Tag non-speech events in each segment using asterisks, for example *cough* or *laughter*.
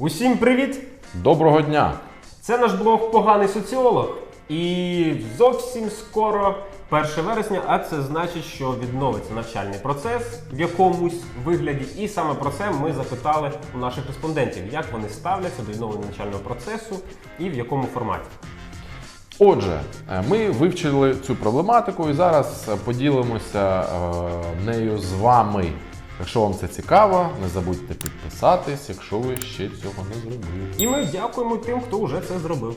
Усім привіт! Доброго дня! Це наш блог Поганий соціолог. І зовсім скоро 1 вересня, а це значить, що відновиться навчальний процес в якомусь вигляді. І саме про це ми запитали у наших респондентів, як вони ставляться до відновлення навчального процесу і в якому форматі. Отже, е, ми вивчили цю проблематику і зараз е, поділимося е, нею з вами. Якщо вам це цікаво, не забудьте підписатись, якщо ви ще цього не зробили. І ми дякуємо тим, хто вже це зробив.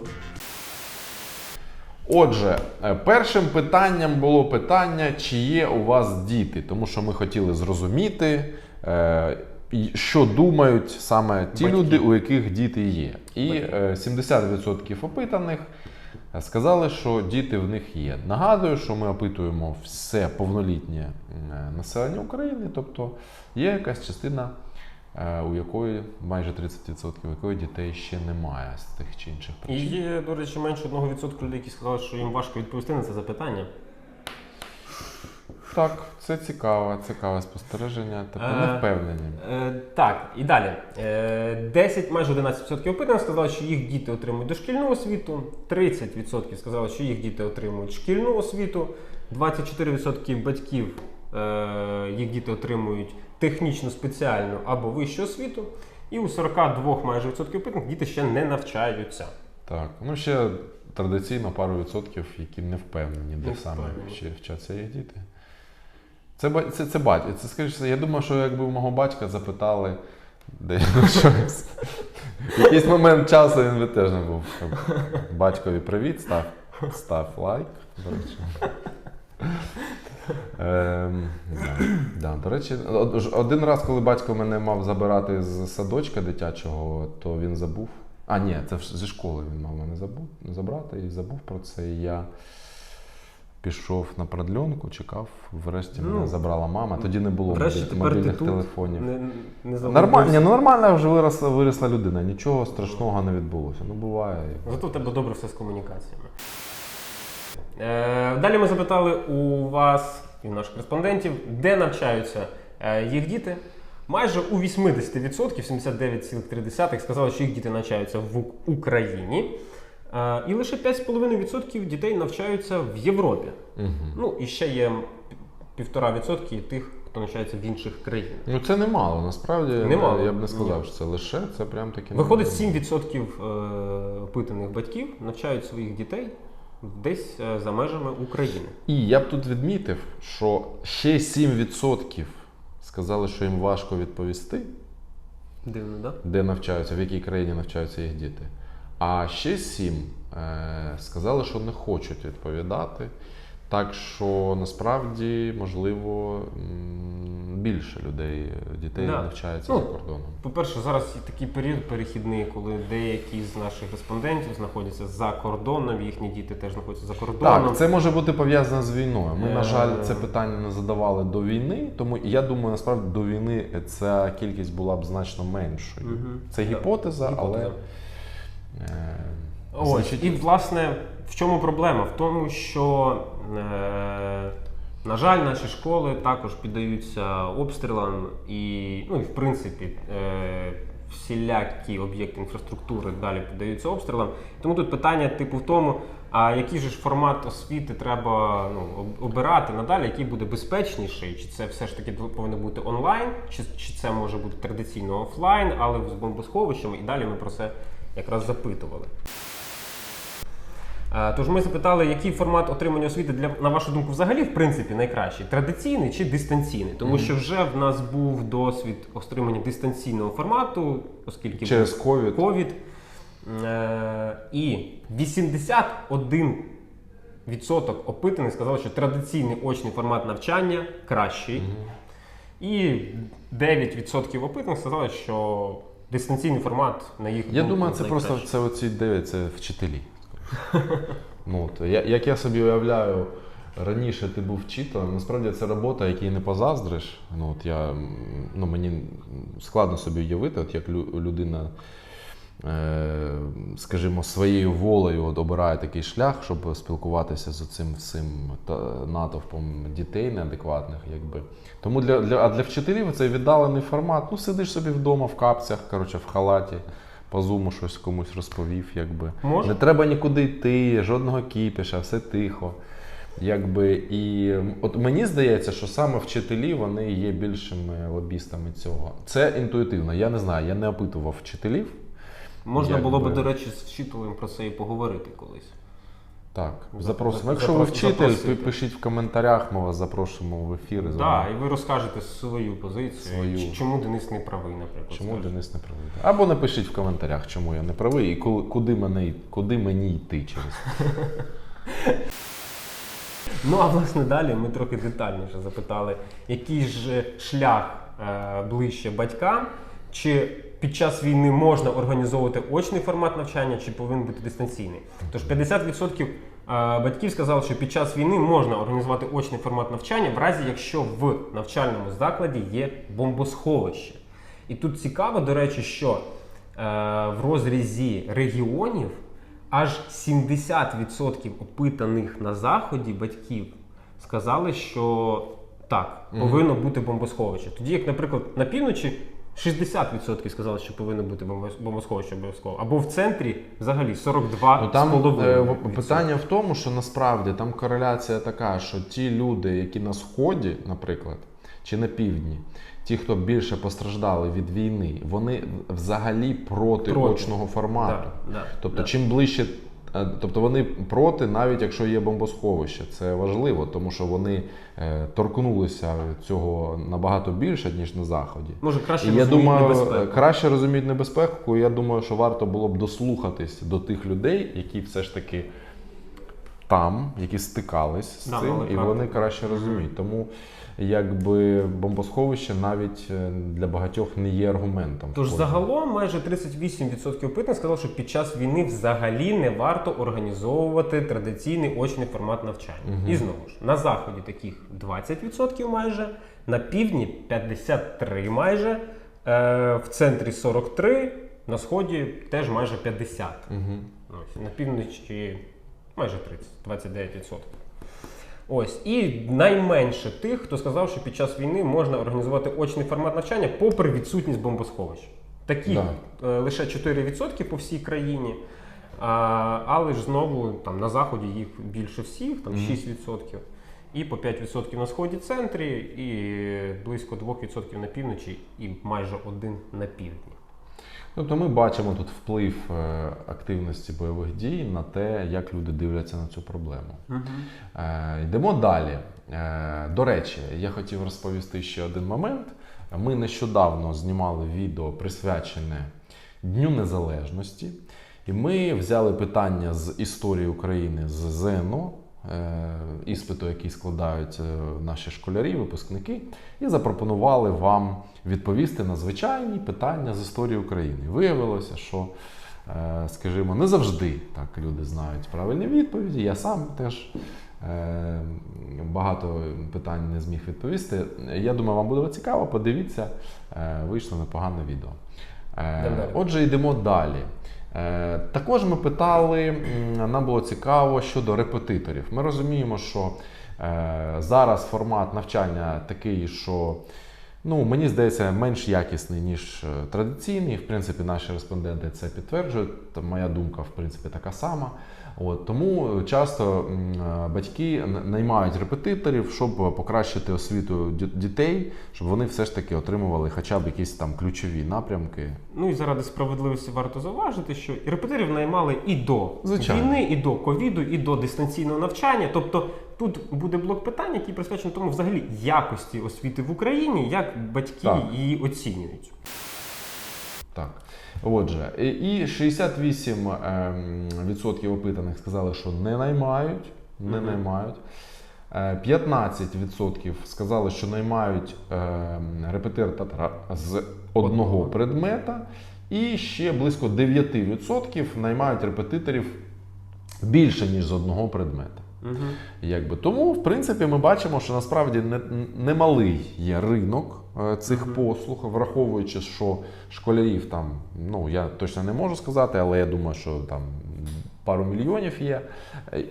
Отже, е, першим питанням було питання, чи є у вас діти, тому що ми хотіли зрозуміти, е, що думають саме ті Батьки. люди, у яких діти є. І е, 70% опитаних е, сказали, що діти в них є. Нагадую, що ми опитуємо все повнолітнє населення України, тобто є якась частина. е, У якої майже 30% у якої дітей ще немає з тих чи інших І є, до речі, менше 1% людей, які сказали, що їм важко відповісти на це запитання. Так, це цікаве, цікаве спостереження. Тобто Е, не впевнені. Е, так, і далі. Е, 10, майже 11% опитаних сказали, що їх діти отримують дошкільну освіту. 30% сказали, що їх діти отримують шкільну освіту. 24% батьків е, їх діти отримують технічну, спеціальну або вищу освіту. І у 42 майже відсотків опитаних діти ще не навчаються. Так, ну ще традиційно пару відсотків, які не впевнені, де саме вчаться їх діти. Це, це, це батько. Це скажімо, я думаю, що якби у мого батька запитали де щось. *laughs* Якийсь момент часу він би теж не був. Батькові привіт, став, став лайк. До речі. Ем, да, да. До речі, один раз, коли батько мене мав забирати з садочка дитячого, то він забув. А, ні, це зі школи він мав мене забув, забрати і забув про це. І я пішов на продльонку, чекав, врешті мене Ну, забрала мама. Тоді не було Врешті мобільних телефонів. Не, не Нормально, ну нормально вже виросла, виросла людина, нічого страшного не відбулося. Ну буває. Зато в тебе добре все з комунікаціями. Е, далі ми запитали у вас і у наших респондентів, де навчаються е, їх діти. Майже у 80%, 79,3% сказали, що їх діти навчаються в Україні. І лише 5,5% дітей навчаються в Європі. Угу. Ну і ще є півтора відсотки тих, хто навчається в інших країнах. Ну це немало, насправді Немало. я б не сказав, Ні. що це лише, це прям таки Виходить, немало. 7% е, опитаних батьків навчають своїх дітей десь е, за межами України. І я б тут відмітив, що ще 7% сказали, що їм важко відповісти, Дивно, так? де навчаються, в якій країні навчаються їх діти. А ще 7 е, сказали, що не хочуть відповідати. Так що насправді, можливо, більше людей, дітей Да. навчаються Ну, за кордоном. По-перше, зараз є такий період перехідний, коли деякі з наших респондентів знаходяться за кордоном, їхні діти теж знаходяться за кордоном. Так, це може бути пов'язано з війною. Ми, на Е. жаль, це питання не задавали до війни, тому я думаю, насправді до війни ця кількість була б значно меншою. Мгм. Це Да. гіпотеза, але. Гіпотеза. Е, Ось, значить, і власне в чому проблема? В тому, що, е, на жаль, наші школи також піддаються обстрілам, і, ну, і в принципі, е, всілякі об'єкти інфраструктури далі піддаються обстрілам. Тому тут питання, типу, в тому, а який же ж формат освіти треба ну, обирати надалі, який буде безпечніший? Чи це все ж таки повинно бути онлайн, чи, чи це може бути традиційно офлайн, але з бомбосховищами? І далі ми про це якраз запитували. Е, Тож ми запитали, який формат отримання освіти для на вашу думку взагалі в принципі найкращий традиційний чи дистанційний? Тому що вже в нас був досвід отримання дистанційного формату, оскільки через ковід. ковід. Е, І 81 відсоток опитаних сказали, що традиційний очний формат навчання кращий. І 9% опитаних сказали, що дистанційний формат на їх Я думку, думаю, це просто це оці дев'ять, вчителі. ну, от, я, як я собі уявляю, раніше ти був вчителем, насправді це робота, якій не позаздриш. Ну, от я, ну, мені складно собі уявити, от як лю- людина скажімо, своєю волею от обирає такий шлях, щоб спілкуватися з цим всім натовпом дітей неадекватних. Якби. Тому для, для, а для вчителів це віддалений формат. Ну, сидиш собі вдома в капцях, коротше, в халаті, по зуму щось комусь розповів. Якби. Може. Не треба нікуди йти, жодного кіпіша, все тихо. Якби, і от мені здається, що саме вчителі вони є більшими лобістами цього. Це інтуїтивно. Я не знаю, я не опитував вчителів. Можна Якби. було би, до речі, з вчителем про це і поговорити колись. Так, запросимо. Якщо ви запрос- вчитель, запросити. пи- пишіть в коментарях, ми вас запрошуємо в ефір. з Так, вами. і ви розкажете свою позицію. Свою. Ч- Чому Денис не правий, наприклад. Чому скажете. Денис не правий? Або напишіть в коментарях, чому я не правий і ку- куди, мене, куди мені йти через. *laughs* Ну а власне далі ми трохи детальніше запитали, який ж шлях е, ближче батькам, чи під час війни можна організовувати очний формат навчання, чи повинен бути дистанційний. Тож 50% е, батьків сказали, що під час війни можна організувати очний формат навчання, в разі якщо в навчальному закладі є бомбосховище. І тут цікаво, до речі, що е, в розрізі регіонів аж 70% опитаних на заході батьків сказали, що так, повинно бути бомбосховище. Тоді, як, наприклад, на півночі 60% сказали, що повинно бути бомбос- бомбосховище обов'язково. Або в центрі взагалі 42 Ну, там е, питання в тому, що насправді там кореляція така, що ті люди, які на сході, наприклад, чи на півдні, ті, хто більше постраждали від війни, вони взагалі проти, Проти. очного формату. Да, да, Тобто, да. чим ближче, тобто вони проти, навіть якщо є бомбосховище. Це важливо, тому що вони е, торкнулися цього набагато більше, ніж на заході. Може краще І я думаю, небезпеку. краще розуміють небезпеку. і Я думаю, що варто було б дослухатись до тих людей, які все ж таки там, які стикались з Да, цим, і практику. вони краще розуміють. Тому якби бомбосховище навіть е, для багатьох не є аргументом. Тож загалом майже 38% опитаних сказали, що під час війни взагалі не варто організовувати традиційний очний формат навчання. І знову ж на заході таких 20% майже, на півдні 53 майже, е, в центрі 43, на сході теж майже 50. Угу. На півночі майже 30, 29%. Ось і найменше тих, хто сказав, що під час війни можна організувати очний формат навчання, попри відсутність бомбосховищ. Таких Да. е, лише 4% по всій країні. А, але ж знову там на заході їх більше всіх, там 6%. І по 5% на сході центрі, і близько 2% на півночі, і майже один на півдні. Тобто ми бачимо тут вплив е, активності бойових дій на те, як люди дивляться на цю проблему. Е, Йдемо далі. Е, До речі, я хотів розповісти ще один момент. Ми нещодавно знімали відео присвячене Дню Незалежності, і ми взяли питання з історії України з ЗНО, іспиту, який складають е, наші школярі, випускники, і запропонували вам відповісти на звичайні питання з історії України. Виявилося, що е, скажімо, не завжди так люди знають правильні відповіді. Я сам теж е, багато питань не зміг відповісти. Я думаю, вам буде цікаво. Подивіться, е, вийшло непогане відео. Е. Отже, йдемо далі. Е, Також ми питали, нам було цікаво щодо репетиторів. Ми розуміємо, що е, зараз формат навчання такий, що ну, мені здається, менш якісний, ніж е, традиційний. В принципі, наші респонденти це підтверджують. Моя думка, в принципі, така сама. От, тому часто е, батьки наймають репетиторів, щоб покращити освіту дітей, щоб вони все ж таки отримували хоча б якісь там ключові напрямки. Ну і заради справедливості варто зауважити, що і репетиторів наймали і до Звичайно. війни, і до ковіду, і до дистанційного навчання. Тобто тут буде блок питань, який присвячений тому взагалі якості освіти в Україні, як батьки Так. її оцінюють. Так. Отже, і- і 68% ем, опитаних сказали, що не наймають. Не наймають. Е, 15% сказали, що наймають ем, репетитора з Одного. предмета. І ще близько 9% наймають репетиторів більше, ніж з одного предмета. Угу. Якби тому, в принципі, ми бачимо, що насправді не, немалий є ринок е, цих Мгм. послуг, враховуючи, що школярів там, ну я точно не можу сказати, але я думаю, що там пару мільйонів є.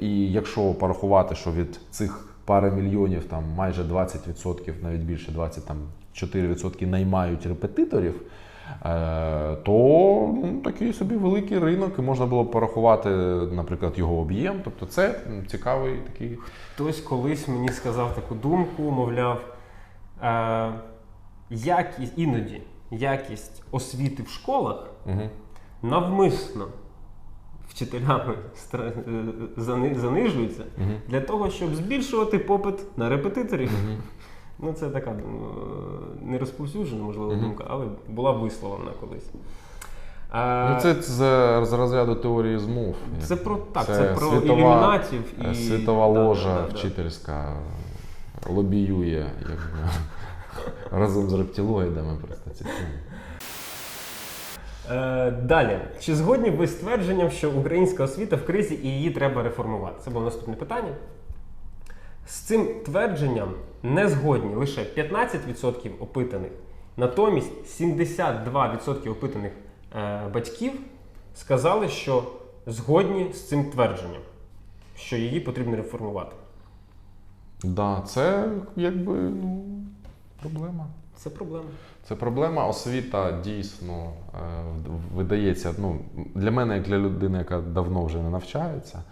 І якщо порахувати, що від цих пари мільйонів там майже 20%, навіть більше 24% наймають репетиторів. Е, То м, такий собі великий ринок, і можна було порахувати, наприклад, його об'єм. Тобто це цікавий такий. Хтось колись мені сказав таку думку, мовляв, е, якість, іноді якість освіти в школах Угу. навмисно вчителями е, зани- занижується Угу. для того, щоб збільшувати попит на репетиторів. Ну, це така е, не розповсюджена, можливо, Мгм. думка, але була висловлена колись. Е, Ну, це з, з розряду теорії змов. це про так, це, це про світова- ілюмінатів і Е, Світова Да, да, ложа да, да. вчительська лобіює якби, разом з рептилоїдами просто ці. Е, далі, чи згодні ви з твердженням, що українська освіта в кризі і її треба реформувати? Це було наступне питання. З цим твердженням не згодні лише 15% опитаних, натомість 72% опитаних е, батьків сказали, що згодні з цим твердженням, що її потрібно реформувати. Да, це якби ну, проблема. Це проблема. Це проблема. Освіта дійсно е, видається. Ну, для мене, як для людини, яка давно вже не навчається,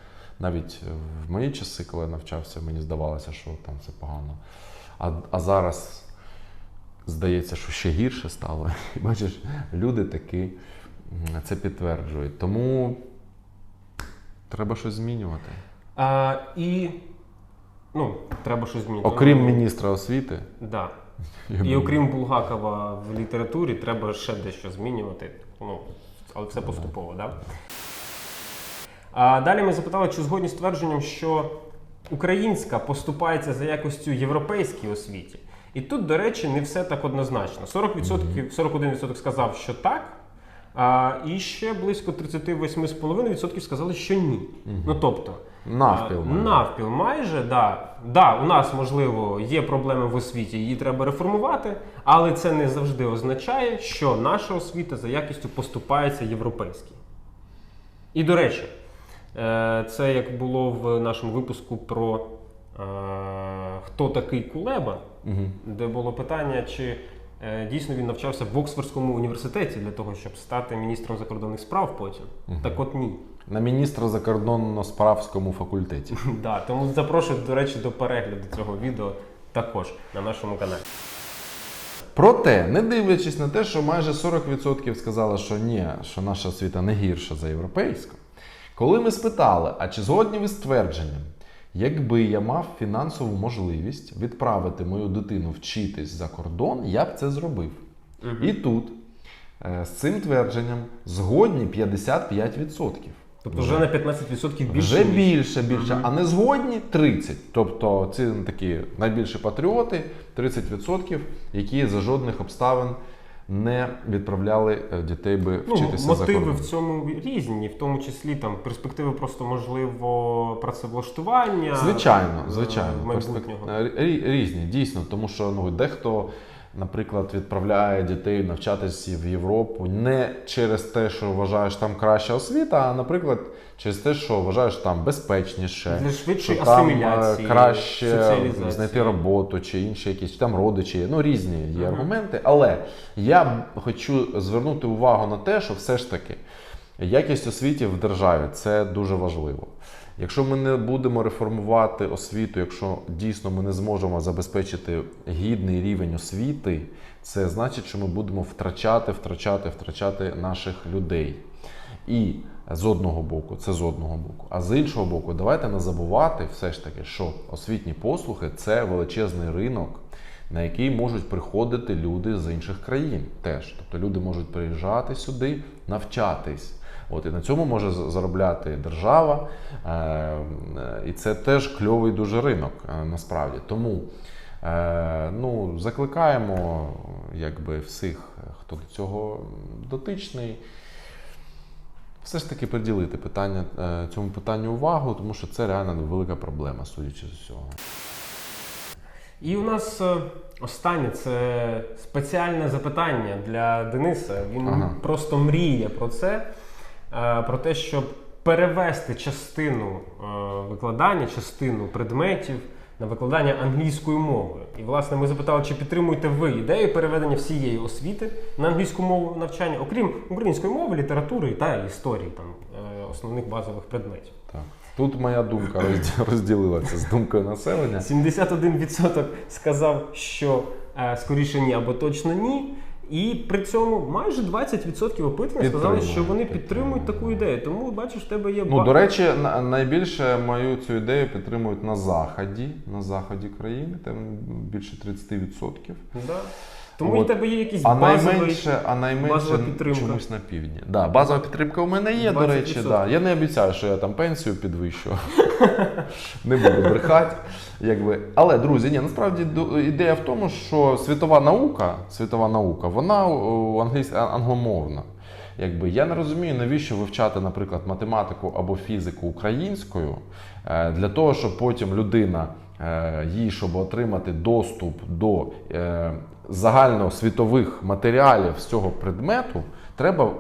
навіть в мої часи, коли я навчався, мені здавалося, що там все погано. А, а зараз здається, що ще гірше стало. І *laughs* бачиш, люди таки це підтверджують. Тому треба щось змінювати. А, і ну, треба щось змінити. Окрім міністра освіти. Да. *laughs* я І окрім Булгакова в літературі, треба ще дещо змінювати. Ну, але все поступово, да? А далі ми запитали, чи згодні з твердженням, що українська поступається за якостю європейській освіті. І тут, до речі, не все так однозначно. 40%, 41% сказав, що так, а, і ще близько 38,5% сказали, що ні. Ну тобто, Навпіл. майже. Навпіл майже, да. Да, у нас, можливо, є проблеми в освіті, її треба реформувати, але це не завжди означає, що наша освіта за якістю поступається європейській. І до речі, це як було в нашому випуску про е, хто такий Кулеба, Мгм. де було питання, чи е, дійсно він навчався в Оксфордському університеті для того, щоб стати міністром закордонних справ потім. Так от ні. На міністра закордонно-справському факультеті. *laughs* Да, тому запрошую, до речі, до перегляду цього відео також на нашому каналі. Проте, не дивлячись на те, що майже 40% сказали, що ні, що наша освіта не гірша за європейську. Коли ми спитали, а чи згодні ви з твердженням, якби я мав фінансову можливість відправити мою дитину вчитись за кордон, я б це зробив. І тут е, з цим твердженням згодні 55%. Тобто вже на 15% більше. Вже більше, більше, а не згодні 30. Тобто ці такі найбільші патріоти, 30%, які за жодних обставин не відправляли е, дітей би Ну, вчитися за мотиви кордон. в цьому різні, в тому числі там перспективи просто можливо працевлаштування. Звичайно, е, звичайно. майбутнього. Рі- Різні, дійсно, тому що ну, дехто, наприклад, відправляє дітей навчатися в Європу не через те, що вважаєш там краща освіта, а, наприклад, через те, що вважаєш там безпечніше. Для швидшої е, асиміляції, краще знайти роботу чи інші якісь чи там родичі. Ну різні є Мгм. аргументи. Але я хочу звернути увагу на те, що все ж таки якість освіти в державі це дуже важливо. Якщо ми не будемо реформувати освіту, якщо дійсно ми не зможемо забезпечити гідний рівень освіти, це значить, що ми будемо втрачати, втрачати, втрачати наших людей. І з одного боку, це з одного боку. А з іншого боку, давайте не забувати все ж таки, що освітні послуги це величезний ринок, на який можуть приходити люди з інших країн теж. Тобто люди можуть приїжджати сюди, навчатись. От і на цьому може заробляти держава, е, і це теж кльовий дуже ринок е, насправді. Тому е, ну, закликаємо якби, всіх, хто до цього дотичний, все ж таки приділити питання, цьому питанню увагу, тому що це реально велика проблема, судячи з усього. І у нас останнє це спеціальне запитання для Дениса. Він Ага. просто мріє про це, про те, щоб перевести частину е, викладання, частину предметів на викладання англійською мовою. І власне ми запитали, чи підтримуєте ви ідею переведення всієї освіти на англійську мову навчання, окрім української мови, літератури та історії, там е, основних базових предметів. Так. Тут моя думка розді- *clears throat* розділилася з думкою населення. 71% сказав, що е, скоріше ні або точно ні. І при цьому майже 20% опитаних сказали, що вони Підтримують, таку ідею. Тому бачиш, в тебе є Ну, до речі, на- найбільше мою цю ідею підтримують на заході, на заході країни, там більше 30%. Да. Тому От. і в тебе є якийсь А базовий. найменше, а найменше базова підтримка. чомусь на півдні. Да, базова підтримка у мене є, до 20%. речі. Да. Я не обіцяю, що я там пенсію підвищу. *laughs* не буду брехати. Якби. Але, друзі, ні, насправді ідея в тому, що світова наука, світова наука, вона у- англійсь- англомовна. Якби я не розумію, навіщо вивчати, наприклад, математику або фізику українською е, для того, щоб потім людина е, їй, щоб отримати доступ до е, загальносвітових матеріалів з цього предмету, треба е,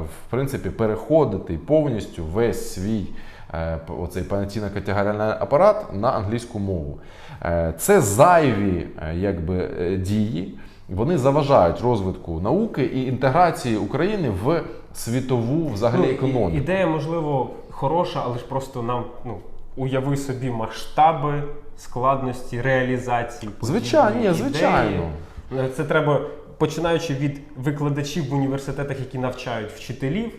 в принципі переходити повністю весь свій е, оцей понятійно-категоріальний апарат на англійську мову. Е, Це зайві якби, дії. Вони заважають розвитку науки і інтеграції України в світову взагалі Ну, економіку. Ідея, можливо, хороша, але ж просто нам ну, уяви собі масштаби складності реалізації. Звичайно, ні, звичайно. Ідеї. Це треба починаючи від викладачів в університетах, які навчають вчителів,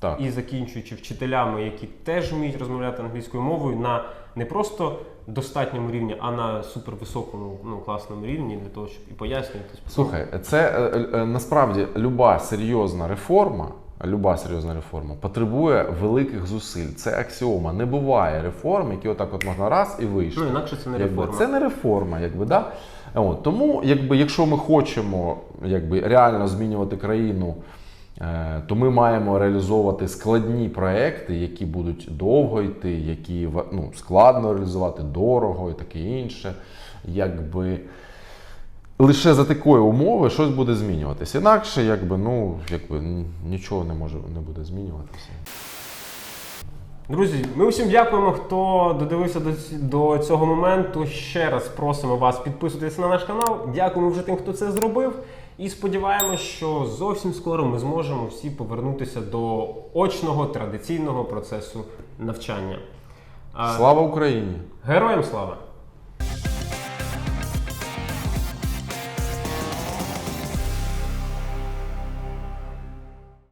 Так. і закінчуючи вчителями, які теж вміють розмовляти англійською мовою на не просто достатньому рівні, а на супервисокому ну, класному рівні для того, щоб і пояснювати. Слухай, це е, е, насправді люба серйозна реформа. Люба серйозна реформа потребує великих зусиль. Це аксіома. Не буває реформ, які отак от можна раз і вийшло. Ну, інакше це не Якби, реформа. Це не реформа, якби, да? От, тому, якби, якщо ми хочемо якби, реально змінювати країну, е, то ми маємо реалізовувати складні проекти, які будуть довго йти, які ну, складно реалізувати, дорого і таке інше. Якби, лише за такої умови щось буде змінюватися. Інакше, якби, ну, якби, нічого не може не буде змінюватися. Друзі, ми усім дякуємо, хто додивився до, до цього моменту. Ще раз просимо вас підписуватися на наш канал. Дякуємо вже тим, хто це зробив. І сподіваємось, що зовсім скоро ми зможемо всі повернутися до очного традиційного процесу навчання. Слава Україні! Героям слава!